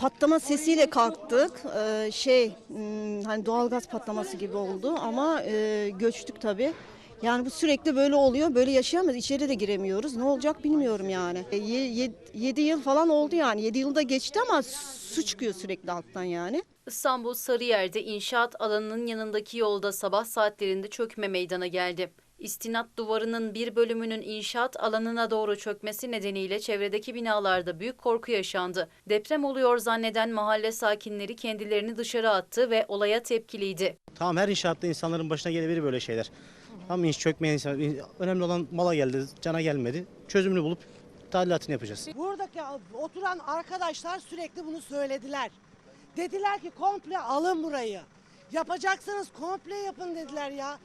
patlama sesiyle kalktık. Ee, şey hmm, hani doğalgaz patlaması gibi oldu ama e, göçtük tabii. Yani bu sürekli böyle oluyor. Böyle yaşayamayız. İçeri de giremiyoruz. Ne olacak bilmiyorum yani. 7 yıl falan oldu yani. 7 yılda geçti ama su çıkıyor sürekli alttan yani. İstanbul Sarıyer'de inşaat alanının yanındaki yolda sabah saatlerinde çökme meydana geldi. İstinat duvarının bir bölümünün inşaat alanına doğru çökmesi nedeniyle çevredeki binalarda büyük korku yaşandı. Deprem oluyor zanneden mahalle sakinleri kendilerini dışarı attı ve olaya tepkiliydi. Tamam her inşaatta insanların başına gelebilir böyle şeyler. Ama hiç çökmeyen insan, önemli olan mala geldi, cana gelmedi. Çözümünü bulup tadilatını yapacağız. Buradaki oturan arkadaşlar sürekli bunu söylediler. Dediler ki komple alın burayı. Yapacaksanız komple yapın dediler ya.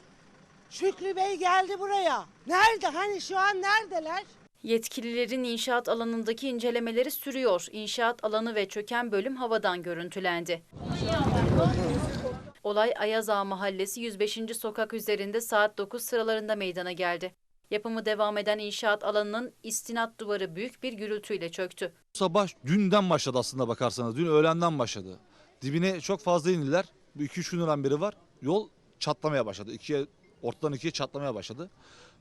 Şükrü Bey geldi buraya. Nerede? Hani şu an neredeler? Yetkililerin inşaat alanındaki incelemeleri sürüyor. İnşaat alanı ve çöken bölüm havadan görüntülendi. Olay Ayazağa Mahallesi 105. sokak üzerinde saat 9 sıralarında meydana geldi. Yapımı devam eden inşaat alanının istinat duvarı büyük bir gürültüyle çöktü. Sabah dünden başladı aslında bakarsanız. Dün öğlenden başladı. Dibine çok fazla indiler. Bu 2-3 günden beri var. Yol çatlamaya başladı. İkiye, ortadan ikiye çatlamaya başladı.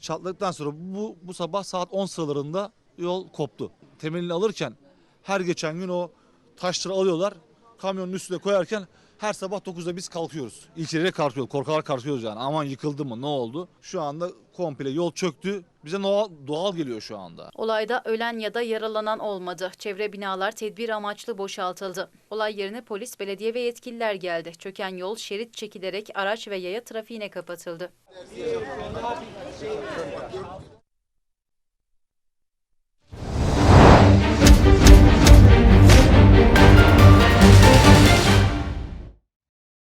Çatladıktan sonra bu, bu sabah saat 10 sıralarında yol koptu. Temelini alırken her geçen gün o taşları alıyorlar. Kamyonun üstüne koyarken her sabah 9'da biz kalkıyoruz. İlçelere kalkıyoruz. Korkarak kalkıyoruz yani. Aman yıkıldı mı ne oldu? Şu anda komple yol çöktü. Bize doğal, doğal geliyor şu anda. Olayda ölen ya da yaralanan olmadı. Çevre binalar tedbir amaçlı boşaltıldı. Olay yerine polis, belediye ve yetkililer geldi. Çöken yol şerit çekilerek araç ve yaya trafiğine kapatıldı.